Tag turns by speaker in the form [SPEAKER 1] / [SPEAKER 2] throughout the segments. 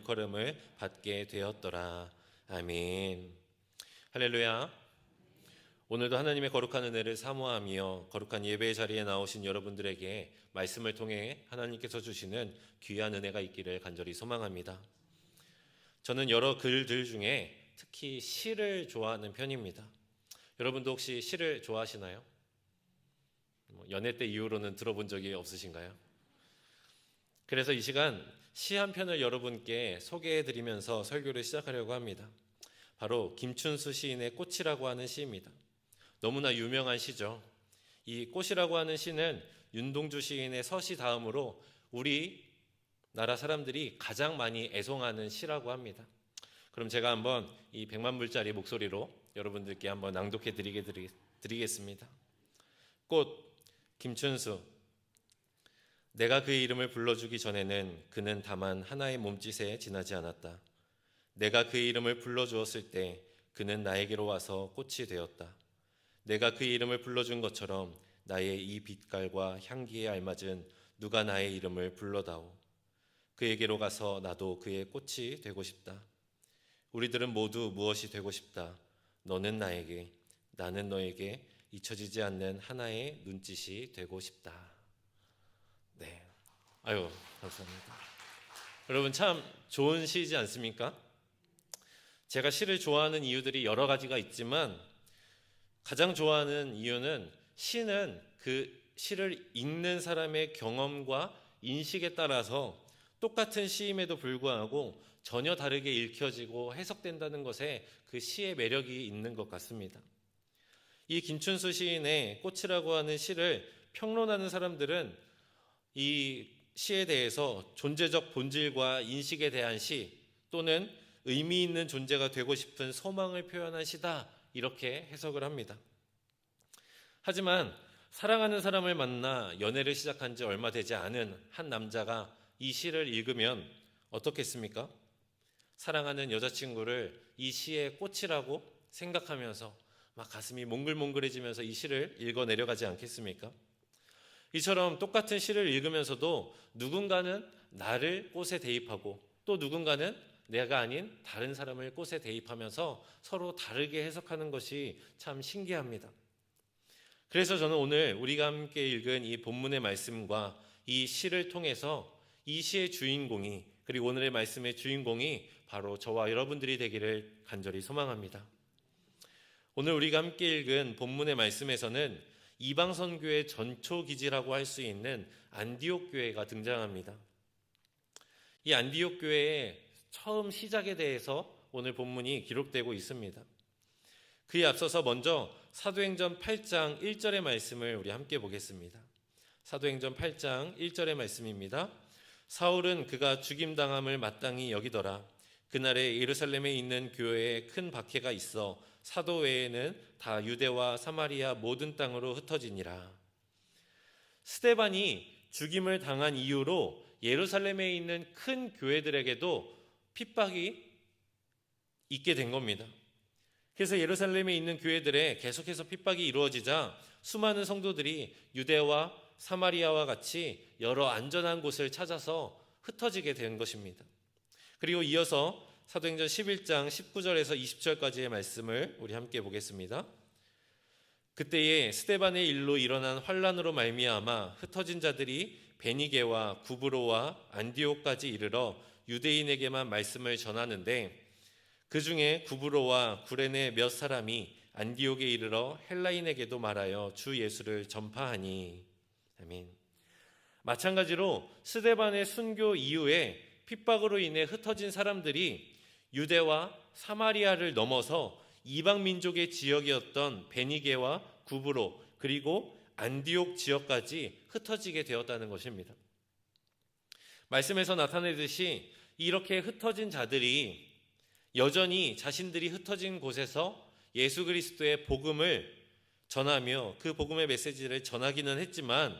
[SPEAKER 1] 일컬음을 받게 되었더라. 아멘. 할렐루야. 오늘도 하나님의 거룩한 은혜를 사모하며 거룩한 예배의 자리에 나오신 여러분들에게 말씀을 통해 하나님께서 주시는 귀한 은혜가 있기를 간절히 소망합니다. 저는 여러 글들 중에 특히 시를 좋아하는 편입니다. 여러분도 혹시 시를 좋아하시나요? 뭐 연애 때 이후로는 들어본 적이 없으신가요? 그래서 이 시간 시 한 편을 여러분께 소개해 드리면서 설교를 시작하려고 합니다. 바로 김춘수 시인의 꽃이라고 하는 시입니다. 너무나 유명한 시죠. 이 꽃이라고 하는 시는 윤동주 시인의 서시 다음으로 우리 나라 사람들이 가장 많이 애송하는 시라고 합니다. 그럼 제가 한번 이 100만 불짜리 목소리로 여러분들께 한번 낭독해 드리겠습니다. 꽃 김춘수 내가 그의 이름을 불러주기 전에는 그는 다만 하나의 몸짓에 지나지 않았다. 내가 그의 이름을 불러주었을 때 그는 나에게로 와서 꽃이 되었다. 내가 그의 이름을 불러준 것처럼 나의 이 빛깔과 향기에 알맞은 누가 나의 이름을 불러다오. 그에게로 가서 나도 그의 꽃이 되고 싶다. 우리들은 모두 무엇이 되고 싶다. 너는 나에게, 나는 너에게 잊혀지지 않는 하나의 눈짓이 되고 싶다. 네. 아유, 감사합니다. 여러분 참 좋은 시이지 않습니까? 제가 시를 좋아하는 이유들이 여러 가지가 있지만 가장 좋아하는 이유는 시는 그 시를 읽는 사람의 경험과 인식에 따라서 똑같은 시임에도 불구하고 전혀 다르게 읽혀지고 해석된다는 것에 그 시의 매력이 있는 것 같습니다. 이 김춘수 시인의 꽃이라고 하는 시를 평론하는 사람들은 이 시에 대해서 존재적 본질과 인식에 대한 시 또는 의미 있는 존재가 되고 싶은 소망을 표현한 시다 이렇게 해석을 합니다. 하지만 사랑하는 사람을 만나 연애를 시작한 지 얼마 되지 않은 한 남자가 이 시를 읽으면 어떻겠습니까? 사랑하는 여자친구를 이 시의 꽃이라고 생각하면서 막 가슴이 몽글몽글해지면서 이 시를 읽어 내려가지 않겠습니까? 이처럼 똑같은 시를 읽으면서도 누군가는 나를 꽃에 대입하고 또 누군가는 내가 아닌 다른 사람을 꽃에 대입하면서 서로 다르게 해석하는 것이 참 신기합니다. 그래서 저는 오늘 우리가 함께 읽은 이 본문의 말씀과 이 시를 통해서 이 시의 주인공이 그리고 오늘의 말씀의 주인공이 바로 저와 여러분들이 되기를 간절히 소망합니다. 오늘 우리가 함께 읽은 본문의 말씀에서는 이방 선교의 전초 기지라고 할 수 있는 안디옥 교회가 등장합니다. 이 안디옥 교회의 처음 시작에 대해서 오늘 본문이 기록되고 있습니다. 그에 앞서서 먼저 사도행전 8장 1절의 말씀을 우리 함께 보겠습니다. 사도행전 8장 1절의 말씀입니다. 사울은 그가 죽임 당함을 마땅히 여기더라. 그날에 예루살렘에 있는 교회에 큰 박해가 있어 사도 외에는 다 유대와 사마리아 모든 땅으로 흩어지니라. 스테반이 죽임을 당한 이후로 예루살렘에 있는 큰 교회들에게도 핍박이 있게 된 겁니다. 그래서 예루살렘에 있는 교회들에 계속해서 핍박이 이루어지자 수많은 성도들이 유대와 사마리아와 같이 여러 안전한 곳을 찾아서 흩어지게 된 것입니다. 그리고 이어서 사도행전 11장 19절에서 20절까지의 말씀을 우리 함께 보겠습니다. 그때에 스테반의 일로 일어난 환란으로 말미암아 흩어진 자들이 베니게와 구브로와 안디옥까지 이르러 유대인에게만 말씀을 전하는데 그 중에 구브로와 구레네 몇 사람이 안디옥에 이르러 헬라인에게도 말하여 주 예수를 전파하니 아멘. 마찬가지로 스데반의 순교 이후에 핍박으로 인해 흩어진 사람들이 유대와 사마리아를 넘어서 이방 민족의 지역이었던 베니게와 구브로 그리고 안디옥 지역까지 흩어지게 되었다는 것입니다. 말씀에서 나타내듯이 이렇게 흩어진 자들이 여전히 자신들이 흩어진 곳에서 예수 그리스도의 복음을 전하며 그 복음의 메시지를 전하기는 했지만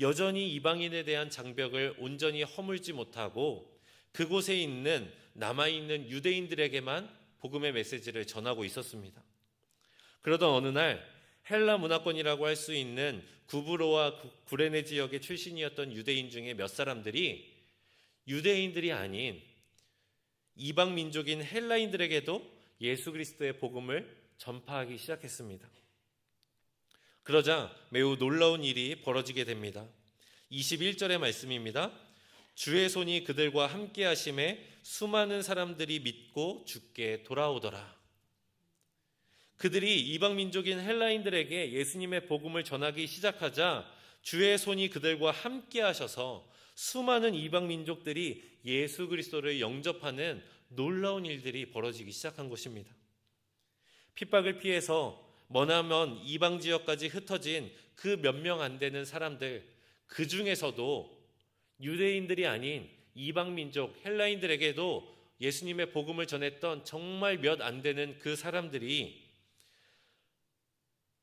[SPEAKER 1] 여전히 이방인에 대한 장벽을 온전히 허물지 못하고 그곳에 있는 남아있는 유대인들에게만 복음의 메시지를 전하고 있었습니다. 그러던 어느 날 헬라 문화권이라고 할 수 있는 구브로와 구레네 지역의 출신이었던 유대인 중에 몇 사람들이 유대인들이 아닌 이방 민족인 헬라인들에게도 예수 그리스도의 복음을 전파하기 시작했습니다. 그러자 매우 놀라운 일이 벌어지게 됩니다. 21절의 말씀입니다. 주의 손이 그들과 함께 하심에 수많은 사람들이 믿고 죽게 돌아오더라. 그들이 이방 민족인 헬라인들에게 예수님의 복음을 전하기 시작하자 주의 손이 그들과 함께 하셔서 수많은 이방 민족들이 예수 그리스도를 영접하는 놀라운 일들이 벌어지기 시작한 것입니다. 핍박을 피해서 머나먼 이방 지역까지 흩어진 그 몇 명 안 되는 사람들 그 중에서도 유대인들이 아닌 이방 민족 헬라인들에게도 예수님의 복음을 전했던 정말 몇 안 되는 그 사람들이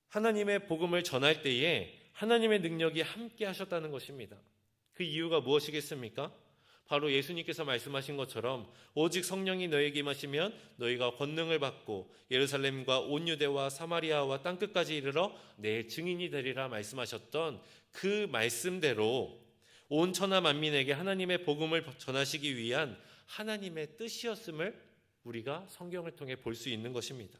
[SPEAKER 1] 하나님의 복음을 전할 때에 하나님의 능력이 함께 하셨다는 것입니다. 그 이유가 무엇이겠습니까? 바로 예수님께서 말씀하신 것처럼 오직 성령이 너에게 임하시면 너희가 권능을 받고 예루살렘과 온 유대와 사마리아와 땅 끝까지 이르러 내 증인이 되리라 말씀하셨던 그 말씀대로 온 천하 만민에게 하나님의 복음을 전하시기 위한 하나님의 뜻이었음을 우리가 성경을 통해 볼 수 있는 것입니다.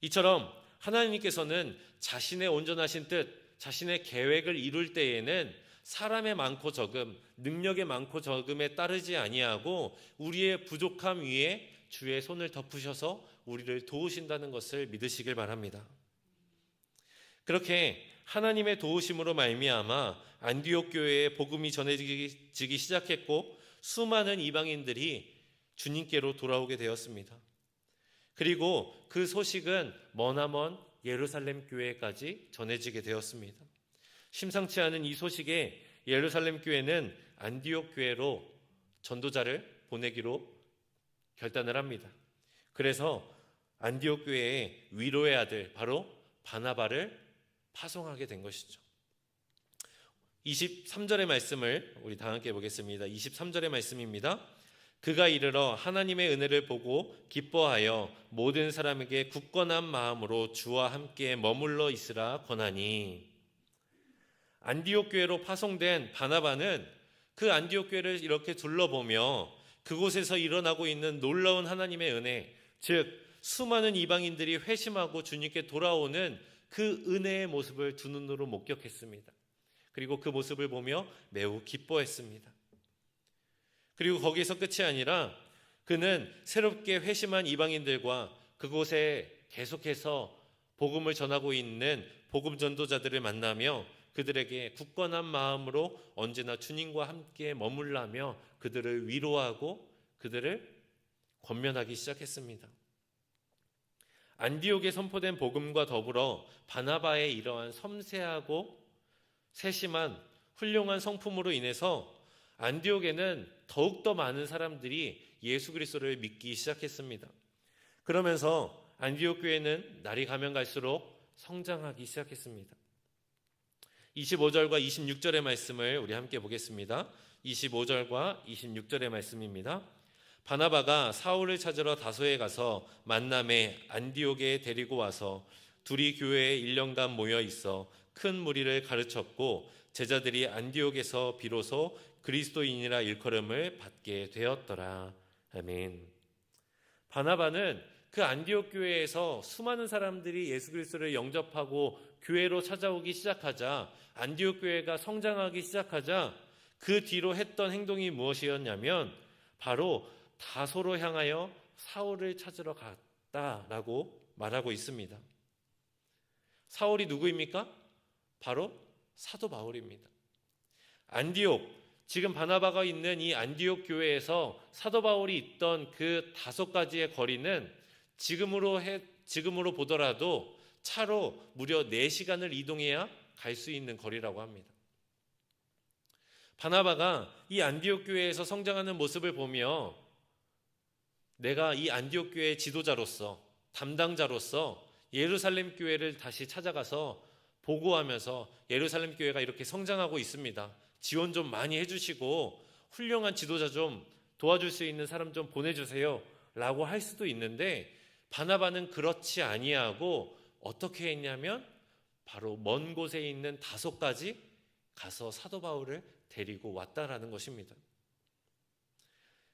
[SPEAKER 1] 이처럼 하나님께서는 자신의 온전하신 뜻, 자신의 계획을 이룰 때에는 사람의 많고 적음, 능력의 많고 적음에 따르지 아니하고 우리의 부족함 위에 주의 손을 덮으셔서 우리를 도우신다는 것을 믿으시길 바랍니다. 그렇게 하나님의 도우심으로 말미암아 안디옥 교회에 복음이 전해지기 시작했고 수많은 이방인들이 주님께로 돌아오게 되었습니다. 그리고 그 소식은 머나먼 예루살렘 교회까지 전해지게 되었습니다. 심상치 않은 이 소식에 예루살렘 교회는 안디옥 교회로 전도자를 보내기로 결단을 합니다. 그래서 안디옥 교회의 위로의 아들 바로 바나바를 파송하게 된 것이죠. 23절의 말씀을 우리 다 함께 보겠습니다. 23절의 말씀입니다. 그가 이르러 하나님의 은혜를 보고 기뻐하여 모든 사람에게 굳건한 마음으로 주와 함께 머물러 있으라 권하니 안디옥 교회로 파송된 바나바는 그 안디옥 교회를 이렇게 둘러보며 그곳에서 일어나고 있는 놀라운 하나님의 은혜, 즉 수많은 이방인들이 회심하고 주님께 돌아오는 그 은혜의 모습을 두 눈으로 목격했습니다. 그리고 그 모습을 보며 매우 기뻐했습니다. 그리고 거기서 끝이 아니라 그는 새롭게 회심한 이방인들과 그곳에 계속해서 복음을 전하고 있는 복음 전도자들을 만나며 그들에게 굳건한 마음으로 언제나 주님과 함께 머물라며 그들을 위로하고 그들을 권면하기 시작했습니다. 안디옥에 선포된 복음과 더불어 바나바의 이러한 섬세하고 세심한 훌륭한 성품으로 인해서 안디옥에는 더욱더 많은 사람들이 예수 그리스도를 믿기 시작했습니다. 그러면서 안디옥 교회는 날이 가면 갈수록 성장하기 시작했습니다. 25절과 26절의 말씀을 우리 함께 보겠습니다. 25절과 26절의 말씀입니다. 바나바가 사울을 찾으러 다소에 가서 만남에 안디옥에 데리고 와서 둘이 교회에 1년간 모여 있어 큰 무리를 가르쳤고 제자들이 안디옥에서 비로소 그리스도인이라 일컬음을 받게 되었더라. 아멘. 바나바는 그 안디옥 교회에서 수많은 사람들이 예수 그리스도를 영접하고 교회로 찾아오기 시작하자 안디옥 교회가 성장하기 시작하자 그 뒤로 했던 행동이 무엇이었냐면 바로 다소로 향하여 사울을 찾으러 갔다라고 말하고 있습니다. 사울이 누구입니까? 바로 사도 바울입니다. 안디옥 지금 바나바가 있는 이 안디옥 교회에서 사도 바울이 있던 그 다섯 가지의 거리는 지금으로 해, 지금으로 보더라도 차로 무려 4시간을 이동해야 갈 수 있는 거리라고 합니다. 바나바가 이 안디옥 교회에서 성장하는 모습을 보며 내가 이 안디옥 교회의 지도자로서 담당자로서 예루살렘 교회를 다시 찾아가서 보고하면서 예루살렘 교회가 이렇게 성장하고 있습니다. 지원 좀 많이 해주시고 훌륭한 지도자 좀 도와줄 수 있는 사람 좀 보내주세요. 라고 할 수도 있는데 바나바는 그렇지 아니하고 어떻게 했냐면 바로 먼 곳에 있는 다섯 가지 가서 사도 바울을 데리고 왔다라는 것입니다.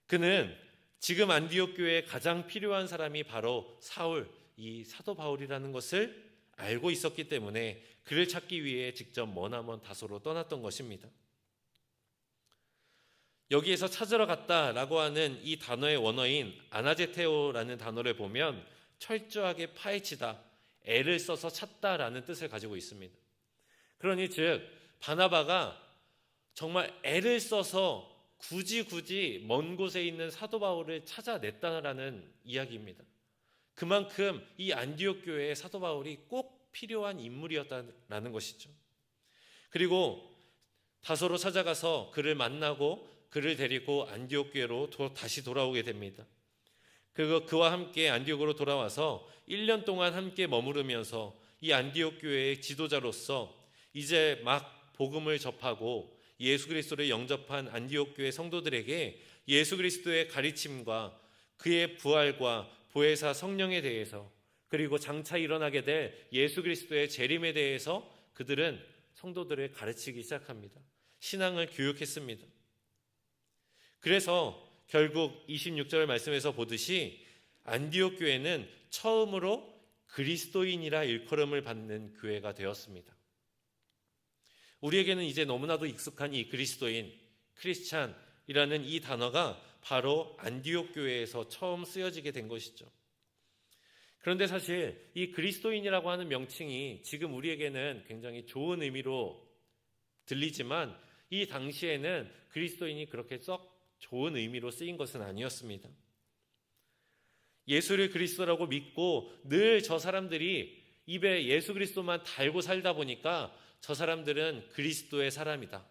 [SPEAKER 1] 그는 지금 안디옥 교회에 가장 필요한 사람이 바로 사울, 이 사도 바울이라는 것을 알고 있었기 때문에 그를 찾기 위해 직접 머나먼 다소로 떠났던 것입니다. 여기에서 찾으러 갔다라고 하는 이 단어의 원어인 아나제테오라는 단어를 보면 철저하게 파헤치다, 애를 써서 찾다라는 뜻을 가지고 있습니다. 그러니 즉 바나바가 정말 애를 써서 굳이 굳이 먼 곳에 있는 사도 바울을 찾아냈다라는 이야기입니다. 그만큼 이 안디옥 교회에 사도 바울이 꼭 필요한 인물이었다라는 것이죠. 그리고 다소로 찾아가서 그를 만나고 그를 데리고 안디옥 교회로 다시 돌아오게 됩니다. 그리고 그와 함께 안디옥으로 돌아와서 1년 동안 함께 머무르면서 이 안디옥 교회의 지도자로서 이제 막 복음을 접하고 예수 그리스도를 영접한 안디옥 교회 성도들에게 예수 그리스도의 가르침과 그의 부활과 보혜사 성령에 대해서 그리고 장차 일어나게 될 예수 그리스도의 재림에 대해서 그들은 성도들을 가르치기 시작합니다. 신앙을 교육했습니다. 그래서 결국 26절 말씀에서 보듯이 안디옥 교회는 처음으로 그리스도인이라 일컬음을 받는 교회가 되었습니다. 우리에게는 이제 너무나도 익숙한 이 그리스도인, 크리스찬이라는 이 단어가 바로 안디옥 교회에서 처음 쓰여지게 된 것이죠. 그런데 사실 이 그리스도인이라고 하는 명칭이 지금 우리에게는 굉장히 좋은 의미로 들리지만 이 당시에는 그리스도인이 그렇게 썩 좋은 의미로 쓰인 것은 아니었습니다. 예수를 그리스도라고 믿고 늘 저 사람들이 입에 예수 그리스도만 달고 살다 보니까 저 사람들은 그리스도의 사람이다.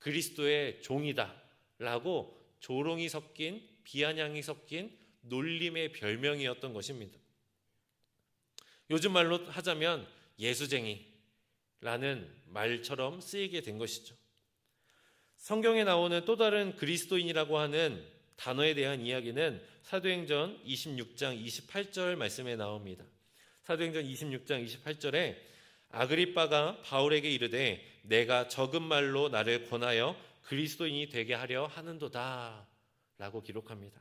[SPEAKER 1] 그리스도의 종이다. 라고 조롱이 섞인 비아냥이 섞인 놀림의 별명이었던 것입니다. 요즘 말로 하자면 예수쟁이라는 말처럼 쓰이게 된 것이죠. 성경에 나오는 또 다른 그리스도인이라고 하는 단어에 대한 이야기는 사도행전 26장 28절 말씀에 나옵니다. 사도행전 26장 28절에 아그리빠가 바울에게 이르되 내가 적은 말로 나를 권하여 그리스도인이 되게 하려 하는도다 라고 기록합니다.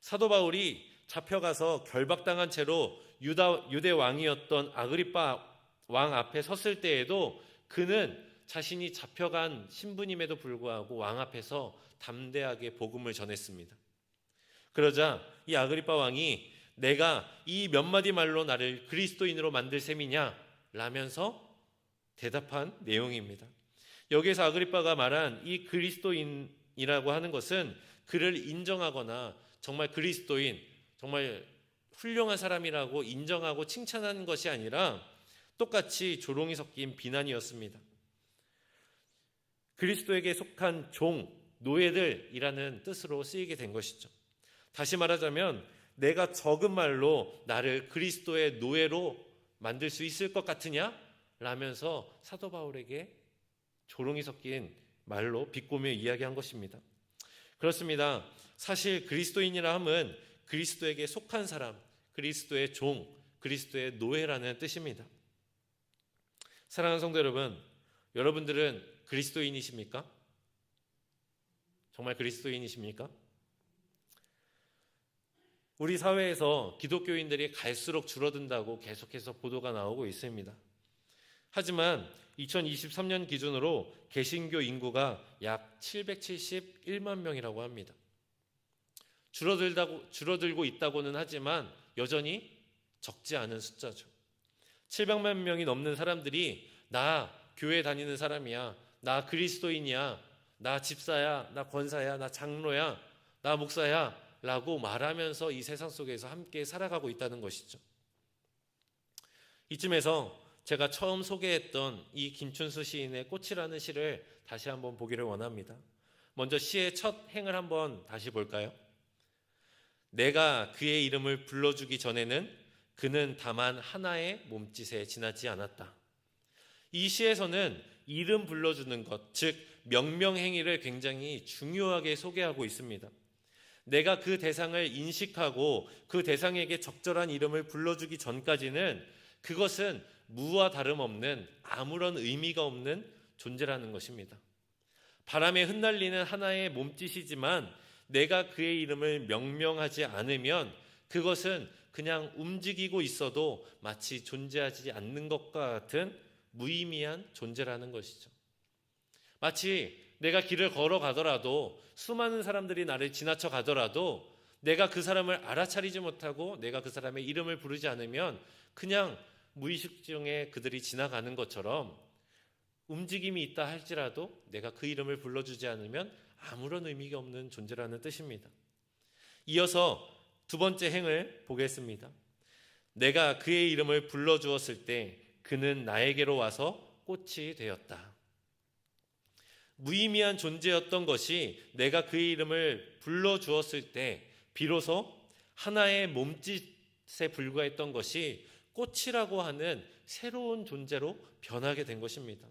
[SPEAKER 1] 사도 바울이 잡혀가서 결박당한 채로 유다, 유대 왕이었던 아그리빠 왕 앞에 섰을 때에도 그는 자신이 잡혀간 신부님에도 불구하고 왕 앞에서 담대하게 복음을 전했습니다. 그러자 이 아그리빠 왕이 내가 이 몇 마디 말로 나를 그리스도인으로 만들 셈이냐? 라면서 대답한 내용입니다. 여기에서 아그리빠가 말한 이 그리스도인이라고 하는 것은 그를 인정하거나 정말 그리스도인, 정말 훌륭한 사람이라고 인정하고 칭찬하는 것이 아니라 똑같이 조롱이 섞인 비난이었습니다. 그리스도에게 속한 종, 노예들이라는 뜻으로 쓰이게 된 것이죠. 다시 말하자면 내가 적은 말로 나를 그리스도의 노예로 만들 수 있을 것 같으냐? 라면서 사도 바울에게 조롱이 섞인 말로 비꼬며 이야기한 것입니다. 그렇습니다. 사실 그리스도인이라 함은 그리스도에게 속한 사람, 그리스도의 종, 그리스도의 노예라는 뜻입니다. 사랑하는 성도 여러분, 여러분들은 그리스도인이십니까? 정말 그리스도인이십니까? 우리 사회에서 기독교인들이 갈수록 줄어든다고 계속해서 보도가 나오고 있습니다. 하지만 2023년 기준으로 개신교 인구가 약 771만 명이라고 합니다. 줄어들다고, 줄어들고 있다고는 하지만 여전히 적지 않은 숫자죠. 700만 명이 넘는 사람들이 나 교회 다니는 사람이야. 나 그리스도인이야. 나 집사야. 나 권사야. 나 장로야. 나 목사야. 라고 말하면서 이 세상 속에서 함께 살아가고 있다는 것이죠. 이쯤에서 제가 처음 소개했던 이 김춘수 시인의 꽃이라는 시를 다시 한번 보기를 원합니다. 먼저 시의 첫 행을 한번 다시 볼까요? 내가 그의 이름을 불러주기 전에는 그는 다만 하나의 몸짓에 지나지 않았다. 이 시에서는 이름 불러주는 것, 즉 명명행위를 굉장히 중요하게 소개하고 있습니다. 내가 그 대상을 인식하고 그 대상에게 적절한 이름을 불러주기 전까지는 그것은 무와 다름없는 아무런 의미가 없는 존재라는 것입니다. 바람에 흩날리는 하나의 몸짓이지만 내가 그의 이름을 명명하지 않으면 그것은 그냥 움직이고 있어도 마치 존재하지 않는 것과 같은 무의미한 존재라는 것이죠. 마치 내가 길을 걸어가더라도 수많은 사람들이 나를 지나쳐 가더라도 내가 그 사람을 알아차리지 못하고 내가 그 사람의 이름을 부르지 않으면 그냥 무의식 중에 그들이 지나가는 것처럼 움직임이 있다 할지라도 내가 그 이름을 불러주지 않으면 아무런 의미가 없는 존재라는 뜻입니다. 이어서 두 번째 행을 보겠습니다. 내가 그의 이름을 불러 주었을 때 그는 나에게로 와서 꽃이 되었다. 무의미한 존재였던 것이 내가 그의 이름을 불러 주었을 때 비로소 하나의 몸짓에 불과했던 것이 꽃이라고 하는 새로운 존재로 변하게 된 것입니다.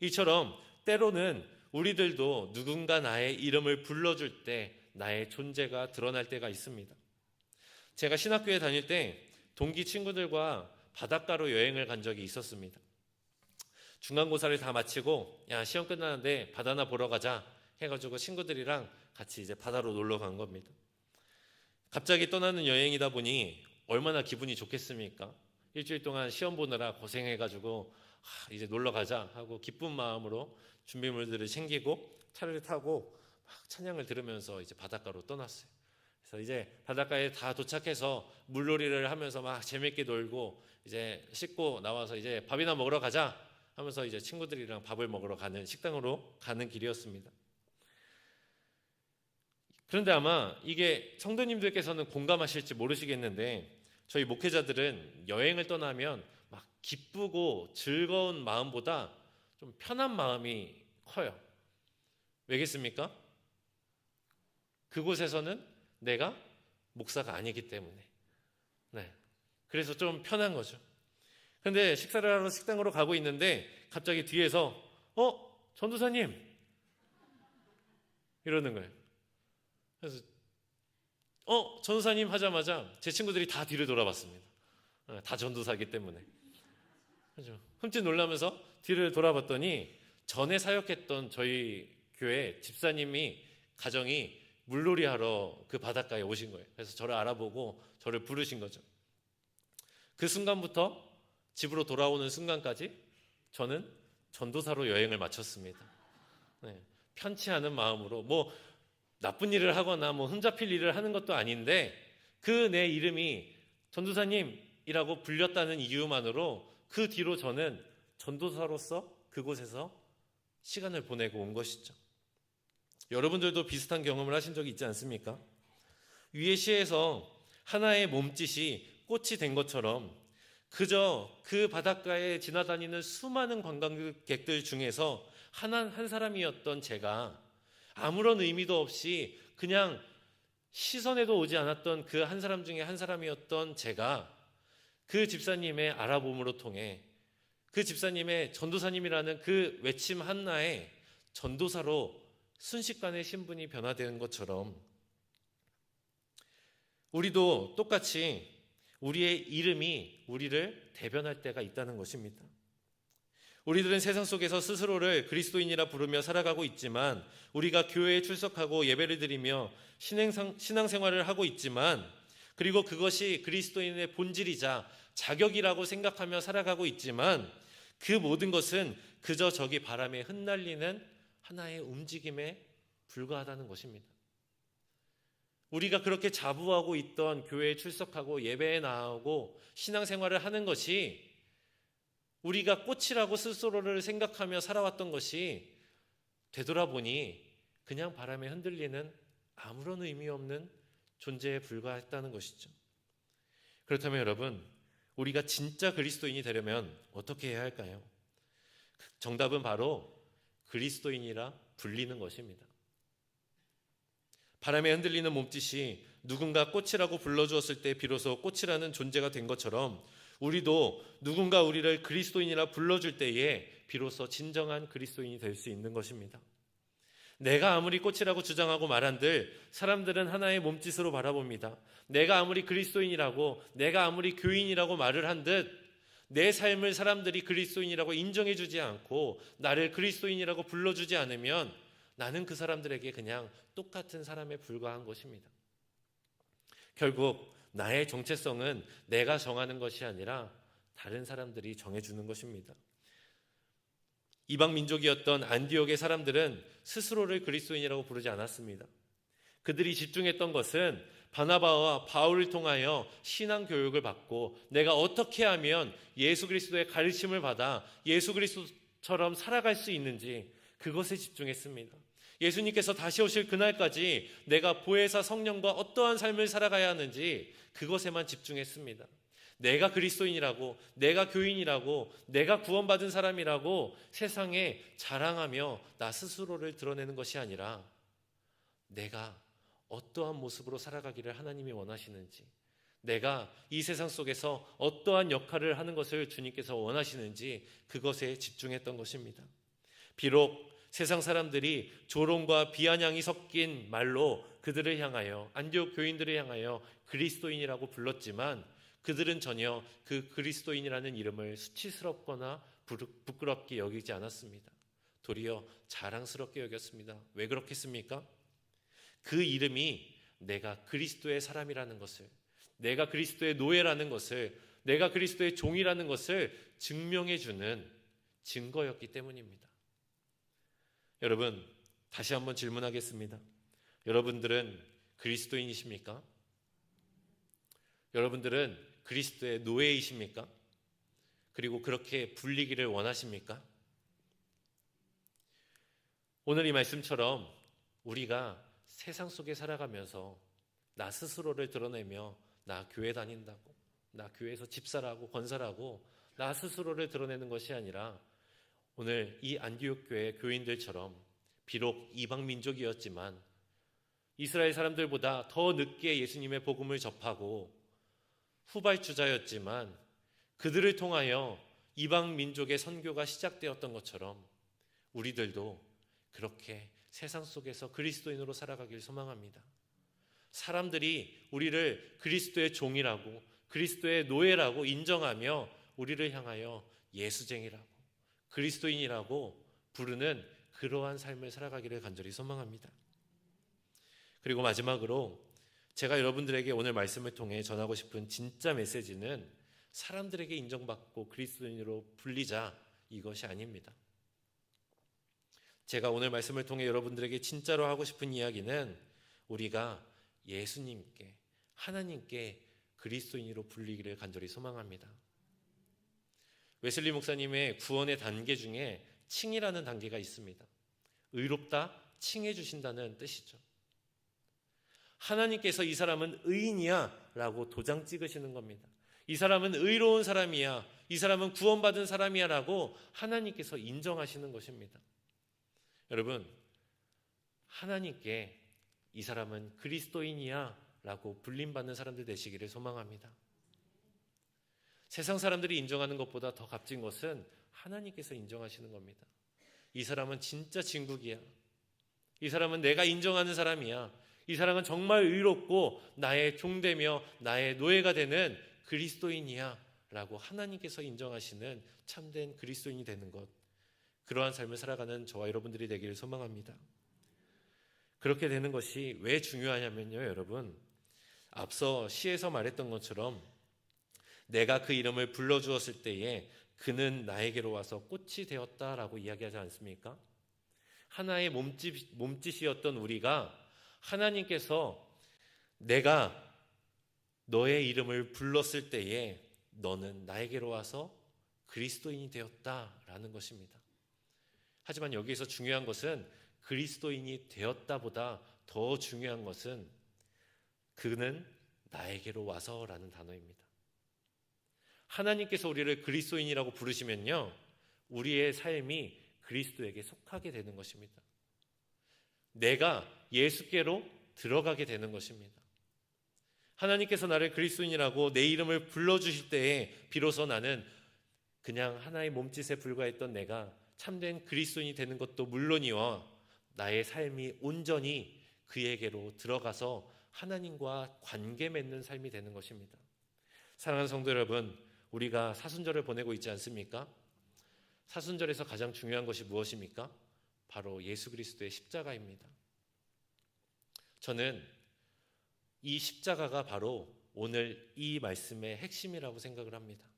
[SPEAKER 1] 이처럼 때로는 우리들도 누군가 나의 이름을 불러줄 때 나의 존재가 드러날 때가 있습니다. 제가 신학교에 다닐 때 동기 친구들과 바닷가로 여행을 간 적이 있었습니다. 중간고사를 다 마치고 야 시험 끝나는데 바다나 보러 가자 해가지고 친구들이랑 같이 이제 바다로 놀러 간 겁니다. 갑자기 떠나는 여행이다 보니 얼마나 기분이 좋겠습니까? 일주일 동안 시험 보느라 고생해가지고 아, 이제 놀러 가자 하고 기쁜 마음으로 준비물들을 챙기고 차를 타고 막 찬양을 들으면서 이제 바닷가로 떠났어요. 그래서 이제 바닷가에 다 도착해서 물놀이를 하면서 막 재밌게 놀고 이제 씻고 나와서 이제 밥이나 먹으러 가자 하면서 이제 친구들이랑 밥을 먹으러 가는 식당으로 가는 길이었습니다. 그런데 아마 이게 성도님들께서는 공감하실지 모르시겠는데 저희 목회자들은 여행을 떠나면 막 기쁘고 즐거운 마음보다 좀 편한 마음이 커요. 왜겠습니까? 그곳에서는 내가 목사가 아니기 때문에. 네. 그래서 좀 편한 거죠. 근데 식사를 하러 식당으로 가고 있는데 갑자기 뒤에서 어 전도사님 이러는 거예요. 그래서 어 전도사님 하자마자 제 친구들이 다 뒤를 돌아봤습니다. 어, 다 전도사기 때문에 그죠. 흠칫 놀라면서 뒤를 돌아봤더니 전에 사역했던 저희 교회 집사님이 가정이 물놀이 하러 그 바닷가에 오신 거예요. 그래서 저를 알아보고 저를 부르신 거죠. 그 순간부터 집으로 돌아오는 순간까지 저는 전도사로 여행을 마쳤습니다. 네, 편치 않은 마음으로 뭐 나쁜 일을 하거나 뭐 흠잡힐 일을 하는 것도 아닌데 그 내 이름이 전도사님이라고 불렸다는 이유만으로 그 뒤로 저는 전도사로서 그곳에서 시간을 보내고 온 것이죠. 여러분들도 비슷한 경험을 하신 적이 있지 않습니까? 위의 시에서 하나의 몸짓이 꽃이 된 것처럼 그저 그 바닷가에 지나다니는 수많은 관광객들 중에서 하나 한 사람이었던 제가 아무런 의미도 없이 그냥 시선에도 오지 않았던 그 한 사람 중에 한 사람이었던 제가 그 집사님의 알아봄으로 통해 그 집사님의 전도사님이라는 그 외침 하나에 전도사로 순식간에 신분이 변화되는 것처럼 우리도 똑같이 우리의 이름이 우리를 대변할 때가 있다는 것입니다. 우리들은 세상 속에서 스스로를 그리스도인이라 부르며 살아가고 있지만 우리가 교회에 출석하고 예배를 드리며 신앙생활을 하고 있지만 그리고 그것이 그리스도인의 본질이자 자격이라고 생각하며 살아가고 있지만 그 모든 것은 그저 저기 바람에 흩날리는 하나의 움직임에 불과하다는 것입니다. 우리가 그렇게 자부하고 있던 교회에 출석하고 예배에 나오고 신앙생활을 하는 것이 우리가 꽃이라고 스스로를 생각하며 살아왔던 것이 되돌아보니 그냥 바람에 흔들리는 아무런 의미 없는 존재에 불과했다는 것이죠. 그렇다면 여러분, 우리가 진짜 그리스도인이 되려면 어떻게 해야 할까요? 정답은 바로 그리스도인이라 불리는 것입니다. 바람에 흔들리는 몸짓이 누군가 꽃이라고 불러주었을 때 비로소 꽃이라는 존재가 된 것처럼 우리도 누군가 우리를 그리스도인이라 불러줄 때에 비로소 진정한 그리스도인이 될 수 있는 것입니다. 내가 아무리 꽃이라고 주장하고 말한들 사람들은 하나의 몸짓으로 바라봅니다. 내가 아무리 그리스도인이라고 내가 아무리 교인이라고 말을 한 듯 내 삶을 사람들이 그리스도인이라고 인정해 주지 않고 나를 그리스도인이라고 불러 주지 않으면 나는 그 사람들에게 그냥 똑같은 사람에 불과한 것입니다. 결국 나의 정체성은 내가 정하는 것이 아니라 다른 사람들이 정해 주는 것입니다. 이방 민족이었던 안디옥의 사람들은 스스로를 그리스도인이라고 부르지 않았습니다. 그들이 집중했던 것은 바나바와 바울을 통하여 신앙 교육을 받고 내가 어떻게 하면 예수 그리스도의 가르침을 받아 예수 그리스도처럼 살아갈 수 있는지 그것에 집중했습니다. 예수님께서 다시 오실 그날까지 내가 보혜사 성령과 어떠한 삶을 살아가야 하는지 그것에만 집중했습니다. 내가 그리스도인이라고, 내가 교인이라고, 내가 구원받은 사람이라고 세상에 자랑하며 나 스스로를 드러내는 것이 아니라 내가 어떠한 모습으로 살아가기를 하나님이 원하시는지, 내가 이 세상 속에서 어떠한 역할을 하는 것을 주님께서 원하시는지 그것에 집중했던 것입니다. 비록 세상 사람들이 조롱과 비아냥이 섞인 말로 그들을 향하여 안디옥 교인들을 향하여 그리스도인이라고 불렀지만 그들은 전혀 그 그리스도인이라는 이름을 수치스럽거나 부끄럽게 여기지 않았습니다. 도리어 자랑스럽게 여겼습니다. 왜 그렇겠습니까? 그 이름이 내가 그리스도의 사람이라는 것을, 내가 그리스도의 노예라는 것을, 내가 그리스도의 종이라는 것을 증명해 주는 증거였기 때문입니다. 여러분, 다시 한번 질문하겠습니다. 여러분들은 그리스도인이십니까? 여러분들은 그리스도의 노예이십니까? 그리고 그렇게 불리기를 원하십니까? 오늘 이 말씀처럼 우리가 세상 속에 살아가면서 나 스스로를 드러내며 나 교회 다닌다고, 나 교회에서 집사라고 권사라고 나 스스로를 드러내는 것이 아니라 오늘 이 안디옥 교회 교인들처럼 비록 이방 민족이었지만 이스라엘 사람들보다 더 늦게 예수님의 복음을 접하고 후발주자였지만 그들을 통하여 이방 민족의 선교가 시작되었던 것처럼 우리들도 그렇게 세상 속에서 그리스도인으로 살아가길 소망합니다. 사람들이 우리를 그리스도의 종이라고 그리스도의 노예라고 인정하며 우리를 향하여 예수쟁이라고 그리스도인이라고 부르는 그러한 삶을 살아가기를 간절히 소망합니다. 그리고 마지막으로 제가 여러분들에게 오늘 말씀을 통해 전하고 싶은 진짜 메시지는 사람들에게 인정받고 그리스도인으로 불리자 이것이 아닙니다. 제가 오늘 말씀을 통해 여러분들에게 진짜로 하고 싶은 이야기는 우리가 예수님께 하나님께 그리스도인으로 불리기를 간절히 소망합니다. 웨슬리 목사님의 구원의 단계 중에 칭이라는 단계가 있습니다. 의롭다 칭해 주신다는 뜻이죠. 하나님께서 이 사람은 의인이야 라고 도장 찍으시는 겁니다. 이 사람은 의로운 사람이야. 이 사람은 구원받은 사람이야 라고 하나님께서 인정하시는 것입니다. 여러분, 하나님께 이 사람은 그리스도인이야 라고 불림받는 사람들 되시기를 소망합니다. 세상 사람들이 인정하는 것보다 더 값진 것은 하나님께서 인정하시는 겁니다. 이 사람은 진짜 진국이야. 이 사람은 내가 인정하는 사람이야. 이 사람은 정말 의롭고 나의 종되며 나의 노예가 되는 그리스도인이야. 라고 하나님께서 인정하시는 참된 그리스도인이 되는 것. 그러한 삶을 살아가는 저와 여러분들이 되기를 소망합니다. 그렇게 되는 것이 왜 중요하냐면요, 여러분. 앞서 시에서 말했던 것처럼 내가 그 이름을 불러주었을 때에 그는 나에게로 와서 꽃이 되었다라고 이야기하지 않습니까? 하나의 몸짓, 몸짓이었던 우리가 하나님께서 내가 너의 이름을 불렀을 때에 너는 나에게로 와서 그리스도인이 되었다라는 것입니다. 하지만 여기에서 중요한 것은 그리스도인이 되었다보다 더 중요한 것은 그는 나에게로 와서라는 단어입니다. 하나님께서 우리를 그리스도인이라고 부르시면요. 우리의 삶이 그리스도에게 속하게 되는 것입니다. 내가 예수께로 들어가게 되는 것입니다. 하나님께서 나를 그리스도인이라고 내 이름을 불러주실 때에 비로소 나는 그냥 하나의 몸짓에 불과했던 내가 참된 그리스도인이 되는 것도 물론이와 나의 삶이 온전히 그에게로 들어가서 하나님과 관계 맺는 삶이 되는 것입니다. 사랑하는 성도 여러분, 우리가 사순절을 보내고 있지 않습니까? 사순절에서 가장 중요한 것이 무엇입니까? 바로 예수 그리스도의 십자가입니다. 저는 이 십자가가 바로 오늘 이 말씀의 핵심이라고 생각을 합니다.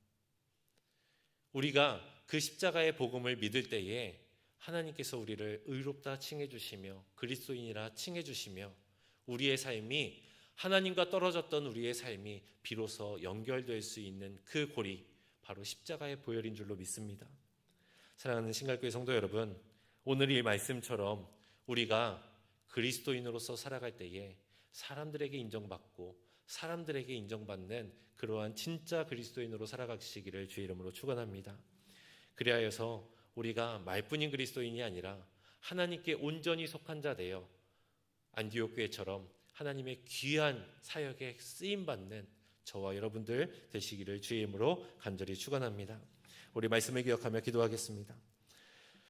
[SPEAKER 1] 우리가 그 십자가의 복음을 믿을 때에 하나님께서 우리를 의롭다 칭해 주시며 그리스도인이라 칭해 주시며 우리의 삶이 하나님과 떨어졌던 우리의 삶이 비로소 연결될 수 있는 그 고리 바로 십자가의 보혈인 줄로 믿습니다. 사랑하는 신갈교회 성도 여러분, 오늘 이 말씀처럼 우리가 그리스도인으로서 살아갈 때에 사람들에게 인정받고 사람들에게 인정받는 그러한 진짜 그리스도인으로 살아가시기를 주의 이름으로 축원합니다. 그리하여서 우리가 말뿐인 그리스도인이 아니라 하나님께 온전히 속한 자 되어 안디옥 교회처럼 하나님의 귀한 사역에 쓰임 받는 저와 여러분들 되시기를 주의 이름으로 간절히 축원합니다. 우리 말씀을 기억하며 기도하겠습니다.